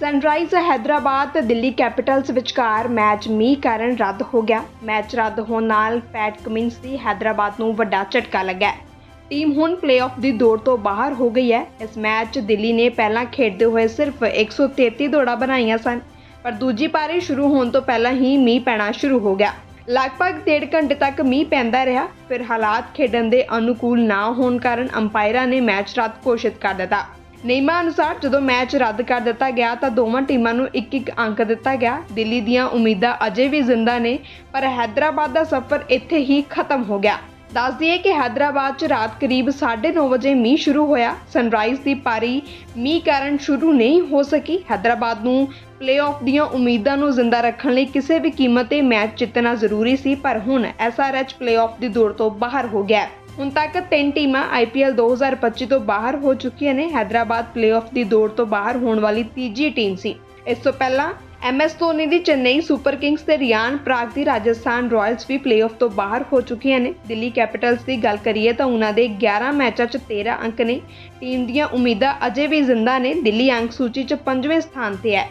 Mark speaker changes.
Speaker 1: Sunrise Hyderabad ਤੇ Delhi capitals ਵਿਚਕਾਰ match ਮੀਂਹ ਕਾਰਨ ਰੱਦ ਹੋ ਗਿਆ। ਮੈਚ ਰੱਦ ਹੋਣ ਨਾਲ ਪੈਟ ਕਮਿੰਸ ਦੀ ਹੈਦਰਾਬਾਦ ਨੂੰ ਵੱਡਾ ਝਟਕਾ ਲੱਗਾ ਟੀਮ ਹੁਣ ਪਲੇਆਫ ਦੀ ਦੌੜ ਤੋਂ ਬਾਹਰ ਹੋ ਗਈ ਹੈ। ਇਸ ਮੈਚ 'ਚ ਦਿੱਲੀ ਨੇ ਪਹਿਲਾਂ ਖੇਡਦੇ ਹੋਏ ਸਿਰਫ 133 ਦੌੜਾਂ ਬਣਾਈਆਂ ਸਨ, ਪਰ ਦੂਜੀ ਪਾਰੀ ਸ਼ੁਰੂ ਹੋਣ ਤੋਂ ਪਹਿਲਾਂ ਹੀ ਮੀਂਹ ਪੈਣਾ ਸ਼ੁਰੂ ਹੋ ਗਿਆ। ਲਗਭਗ ਡੇਢ ਘੰਟੇ ਤੱਕ ਮੀਂਹ ਪੈਂਦਾ ਰਿਹਾ, ਫਿਰ ਹਾਲਾਤ ਖੇਡਣ ਦੇ ਅਨੁਕੂਲ ਨਾ ਹੋਣ ਕਾਰਨ ਅੰਪਾਇਰਾਂ ਨੇ ਮੈਚ ਰੱਦ ਘੋਸ਼ਿਤ ਕਰ ਦਿੱਤਾ। ਨਿਯਮਾਂ ਅਨੁਸਾਰ ਜਦੋਂ ਮੈਚ ਰੱਦ ਕਰ ਦਿੱਤਾ ਗਿਆ ਤਾਂ ਦੋਵਾਂ ਟੀਮਾਂ ਨੂੰ ਇੱਕ ਇੱਕ ਅੰਕ ਦਿੱਤਾ ਗਿਆ। ਦਿੱਲੀ ਦੀਆਂ ਉਮੀਦਾਂ ਅਜੇ ਵੀ ਜ਼ਿੰਦਾ ਨੇ, ਪਰ ਹੈਦਰਾਬਾਦ ਦਾ ਸਫ਼ਰ ਇੱਥੇ ਹੀ ਖਤਮ ਹੋ ਗਿਆ। ਦੱਸ ਦਈਏ ਕਿ ਹੈਦਰਾਬਾਦ 'ਚ ਰਾਤ ਕਰੀਬ 9:30 ਵਜੇ ਮੀਂਹ ਸ਼ੁਰੂ ਹੋਇਆ। ਸਨਰਾਈਜ਼ ਦੀ ਪਾਰੀ ਮੀਂਹ ਕਾਰਨ ਸ਼ੁਰੂ ਨਹੀਂ ਹੋ ਸਕੀ। ਹੈਦਰਾਬਾਦ ਨੂੰ ਪਲੇਆਫ ਦੀਆਂ ਉਮੀਦਾਂ ਨੂੰ ਜ਼ਿੰਦਾ ਰੱਖਣ ਲਈ ਕਿਸੇ ਵੀ ਕੀਮਤ ਤੇ ਮੈਚ ਜਿੱਤਣਾ ਜ਼ਰੂਰੀ ਸੀ, ਪਰ ਹੁਣ ਐਸਆਰਐਚ ਪਲੇਆਫ ਦੀ ਦੌੜ ਤੋਂ ਬਾਹਰ ਹੋ ਗਿਆ ਹੁਣ ਤੱਕ ਤਿੰਨ ਟੀਮਾਂ ਆਈਪੀਐਲ 2025 ਤੋਂ ਬਾਹਰ ਹੋ ਚੁੱਕੀਆਂ ਨੇ। ਹੈਦਰਾਬਾਦ ਪਲੇਆਫ ਦੀ ਦੌੜ ਤੋਂ ਬਾਹਰ ਹੋਣ ਵਾਲੀ ਤੀਜੀ ਟੀਮ ਸੀ। ਇਸ ਤੋਂ ਪਹਿਲਾਂ ਐਮਐਸ ਧੋਨੀ ਦੀ ਚੇਨਈ ਸੁਪਰ ਕਿੰਗਸ ਤੇ ਰਿਆਨ ਪ੍ਰਾਗ ਦੀ ਰਾਜਸਥਾਨ ਰਾਇਲਸ ਵੀ ਪਲੇਆਫ ਤੋਂ ਬਾਹਰ ਹੋ ਚੁੱਕੀਆਂ ਨੇ। ਦਿੱਲੀ ਕੈਪੀਟਲਸ ਦੀ ਗੱਲ ਕਰੀਏ ਤਾਂ ਉਹਨਾਂ ਦੇ 11 ਮੈਚਾਂ 'ਚ 13 ਅੰਕ ਨੇ। ਟੀਮ ਦੀਆਂ ਉਮੀਦਾਂ ਅਜੇ ਵੀ ਜ਼ਿੰਦਾ ਨੇ। ਦਿੱਲੀ ਅੰਕ ਸੂਚੀ 'ਚ 5ਵੇਂ ਸਥਾਨ ਤੇ ਹੈ।